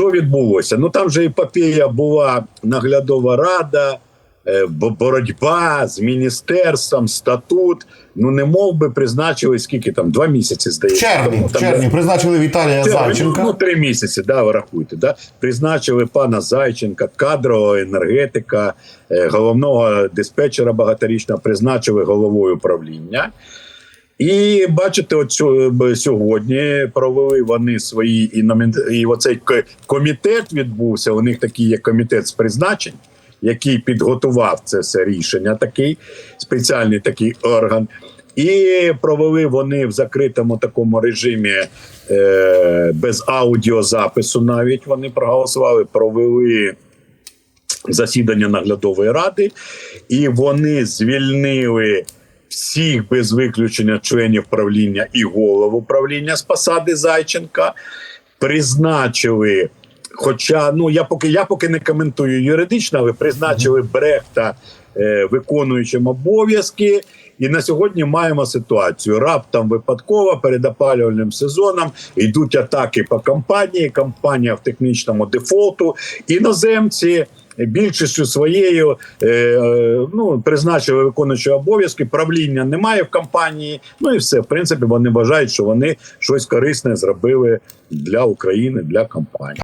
що відбулося? Ну там же епопея була наглядова рада, е, бо- боротьба з міністерством, статут. Ну не мов би призначили скільки там, два місяці здається. червні, тому, там, червні призначили Віталія Це, Зайченка. Ну, три місяці, да, ви рахуйте. Да? Призначили пана Зайченка, кадрового енергетика, е, головного диспетчера багаторічного, призначили головою управління. І бачите, от сьогодні провели вони свої і, номін- оцей комітет відбувся. У них такий є комітет з призначень, який підготував це все рішення, такий спеціальний такий орган. І провели вони в закритому такому режимі е, без аудіозапису. Навіть вони проголосували, провели засідання наглядової ради, і вони звільнили всіх без виключення членів правління і голову правління з посади Зайченка, призначили. Хоча ну я поки я поки не коментую юридично, але призначили Брехта е, виконуючим обов'язки. І на сьогодні маємо ситуацію. Раптом випадково перед опалювальним сезоном йдуть атаки по компанії. Компанія в технічному дефолту. Іноземці більшістю своєю е, е, ну, призначили виконуючого обов'язки. Правління немає в компанії. Ну і все. В принципі, вони вважають, що вони щось корисне зробили для України, для компанії.